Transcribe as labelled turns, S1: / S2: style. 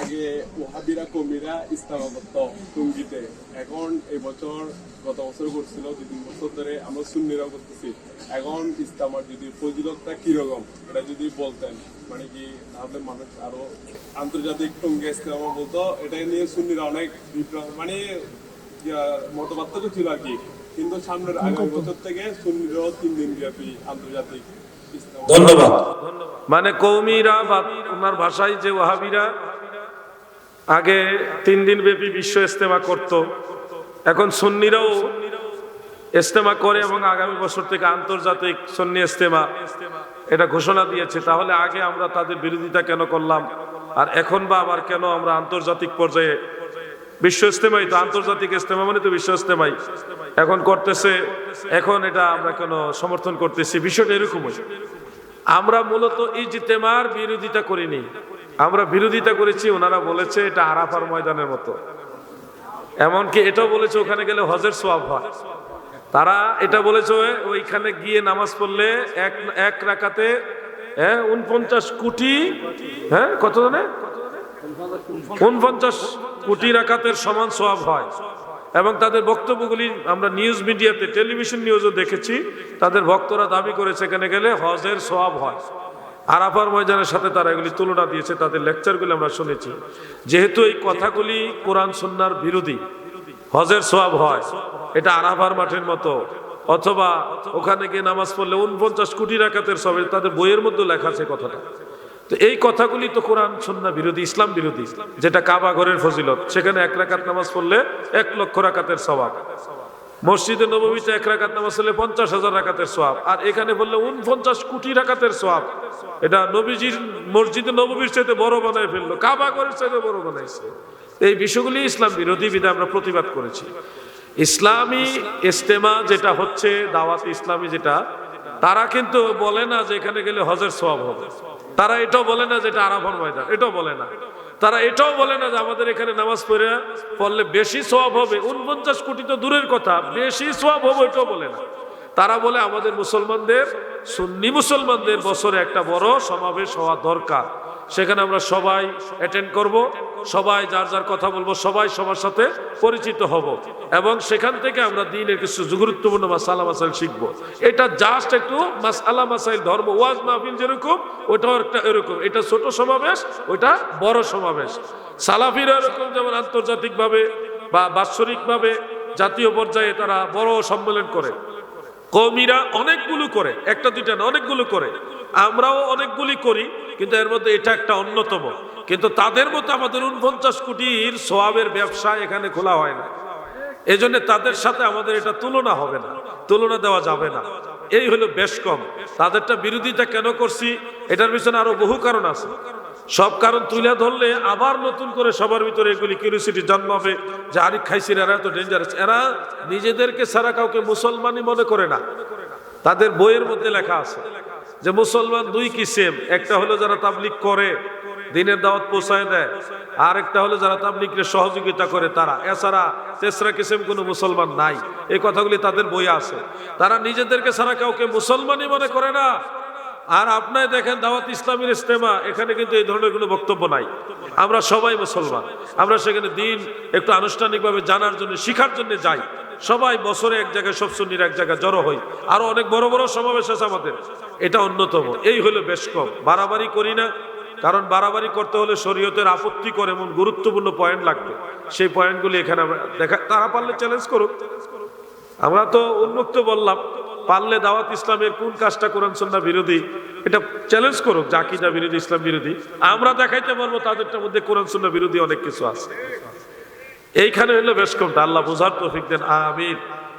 S1: আগে ওহাবিরা কমিরা ইস্তামা করতো টুঙ্গিতে। এখন এবছর গত বছর করছিল দুই তিন বছর ধরে আমরা সুন্নিরাও করতেছি। এখন ইস্তামার যদি ফজিলতটা কীরকম এটা যদি বলতেন মানে কি তাহলে মানুষ আরও আন্তর্জাতিক টুঙ্গি ইস্তামা বলতো এটা নিয়ে সুন্নিরা অনেক মানে মতপার্থক্য ছিল আর কি। কিন্তু সামনের আগামী বছর থেকে সুন্নিরাও তিন দিন ব্যাপী আন্তর্জাতিক
S2: ধন্যবাদ।
S3: মানে কৌমিরা বা ওনার ভাষায় যে ওহাবিরা আগে তিন দিন ব্যাপী বিশ্ব ইস্তেমা করত। এখন সন্নিরাও ইস্তেমা করে এবং আগামী বছর থেকে আন্তর্জাতিক সন্নি ইস্তেমা এটা ঘোষণা দিয়েছে। তাহলে আগে আমরা তাদের বিরোধিতা কেন করলাম? আর এখন বা আবার কেন আমরা আন্তর্জাতিক পর্যায়ে বিশ্ব ইস্তেমাই তো আন্তর্জাতিক ইস্তেমা মানে তো বিশ্ব ইস্তেমাই এখন করতেছে, এখন এটা আমরা কেন সমর্থন করতেছি? বিষয়টা এরকমই। আমরা মূলত ইজতেমার বিরোধিতা করিনি। আমরা বিরোধিতা করেছি, ওনারা বলেছে এটা আরাফার ময়দানের মতো। এমনকি এটাও বলেছে, ওখানে গেলে হজের সোয়াব হয়। তারা এটা বলেছে, ওইখানে গিয়ে নামাজ পড়লে এক এক রাকাতে হ্যাঁ উনপঞ্চাশ কোটি হ্যাঁ কত জানে? উনপঞ্চাশ কোটি রাকাতের সমান সোয়াব হয়। এবং তাদের বক্তব্যগুলি আমরা নিউজ মিডিয়াতে, টেলিভিশন নিউজও দেখেছি, তাদের ভক্তরা দাবি করেছে, এখানে গেলে হজের সোয়াব হয়। আরাফার ময়দানের সাথে তারা এগুলি তুলনা দিয়েছে, তাদের লেকচারগুলি আমরা শুনেছি। যেহেতু এই কথাগুলি কোরআন সন্ন্যার বিরোধী, হজের সোয়াব হয়, এটা আরাফার মাঠের মতো, অথবা ওখানে গিয়ে নামাজ পড়লে উনপঞ্চাশ কোটি রাকাতের সবে তাদের বইয়ের মধ্যে লেখা আছে কথাটা। তো এই কথাগুলি তো কোরআন সন্না বিরোধী, ইসলাম বিরোধী, যেটা কাবা ঘরের ফজিলত, সেখানে এক রাকাত নামাজ পড়লে এক লক্ষ রাকাতের স্বভাব মসজিদে নবমীতে এক রাকাত নামাজ পড়লে পঞ্চাশ হাজার রাকাতের সোয়াব আর এখানে বললে উনপঞ্চাশ কোটি রাকাতের সোয়াব এটা নবীজির মসজিদে নবমীর চাইতে বড় বানায় ফেলল, কাবা ঘরের চাইতে বড় বানাইছে। এই বিষয়গুলি ইসলাম বিরোধী বিধে আমরা প্রতিবাদ করেছি। ইসলামী ইস্তেমা যেটা হচ্ছে, দাওয়াত ইসলামী যেটা, তারা কিন্তু বলে না যে এখানে গেলে হজের সোয়াব হবে। তারা এটাও বলে না যে এটা আরাফার ময়দান, এটাও বলে না। তারা এটাও বলে না যে আমাদের এখানে নামাজ পড়ে পড়লে বেশি সোয়াব হবে। উনপঞ্চাশ কোটি তো দূরের কথা, বেশি সোয়াব হবে এটাও বলে না। তারা বলে আমাদের মুসলমানদের, সুন্নি মুসলমানদের বছরে একটা বড় সমাবেশ হওয়া দরকার। সেখানে আমরা সবাই অ্যাটেন্ড করব, সবাই যার যার কথা বলব, সবাই সবার সাথে পরিচিত হব। এবং সেখান থেকে আমরা দিনের কিছু গুরুত্বপূর্ণ মাসালা, মাসাইল শিখব। এটা জাস্ট একটু মাসালা, মাসাইল ধর্ম, ওয়াজ মাহফিল যেরকম, ওটাও একটা এরকম। এটা ছোট সমাবেশ, ওটা বড় সমাবেশ। সালাফিরা এরকম যেমন আন্তর্জাতিকভাবে বা বাৎসরিকভাবে জাতীয় পর্যায়ে তারা বড় সম্মেলন করে। কৌমিরা অনেকগুলো করে, একটা দুইটা না, অনেকগুলো করে। আমরাও অনেকগুলি করি। কিন্তু এর মধ্যে এটা একটা অন্যতম। কিন্তু তাদের মতো আমাদের উনপঞ্চাশ কোটির সোয়াবের ব্যবসা এখানে খোলা হয় না। এই জন্য তাদের সাথে আমাদের এটা তুলনা হবে না। তুলনা দেওয়া যাবে না। এই হলো বেশ কম। তাদেরটা বিরোধিতা কেন করছি, এটার পিছনে আরও বহু কারণ আছে। সব কারণ তুলে ধরলে আবার নতুন করে সবার ভিতরে এগুলি কিউরিসিটি জন্মাবে যে আরিক খাইসির এরা তো ডেঞ্জারাস এরা নিজেদেরকে ছাড়া কাউকে মুসলমানই মনে করে না। তাদের বইয়ের মধ্যে লেখা আছে যে মুসলমান দুই কিসেম, একটা হলো যারা তাবলিক করে, দিনের দাওয়াত পৌঁছায় দেয়, আর একটা হলো যারা তাবলিককে সহযোগিতা করে তারা। এছাড়া তেসরা কিসেম কোনো মুসলমান নাই। এই কথাগুলি তাদের বই আছে। তারা নিজেদেরকে ছাড়া কাউকে মুসলমানই মনে করে না। আর আপনার দেখেন দাওয়াত ইসলামের ইস্তেমা এখানে কিন্তু এই ধরনের কোনো বক্তব্য নাই। আমরা সবাই মুসলমান। আমরা সেখানে দিন একটু আনুষ্ঠানিকভাবে জানার জন্য, শিখার জন্য যাই। সবাই বছরে এক জায়গায়, সব সুন্নির এক জায়গায় জড়ো হই আরও অনেক বড় বড় সমাবেশ আছে আমাদের। এটা অন্যতম। এই হলো বেশ কম। বাড়াবাড়ি করি না, কারণ বাড়াবাড়ি করতে হলে শরীয়তের আপত্তি করে এমন গুরুত্বপূর্ণ পয়েন্ট লাগবে। সেই পয়েন্টগুলি এখানে আমরা দেখা, তারা পারলে চ্যালেঞ্জ করুক। আমরা তো উন্মুক্ত বললাম, পারলে দাওয়াত ইসলামের কোন কাজটা কোরআন সন্না বিরোধী, এটা চ্যালেঞ্জ করুক জাকিদা বিরোধী, ইসলাম বিরোধী। আমরা দেখাইতে পারব তাদেরটার মধ্যে কোরআন সন্না বিরোধী অনেক কিছু আছে। এইখানে হইল বেশ কমটা আল্লাহ বুঝার তৌফিক দেন আমিন।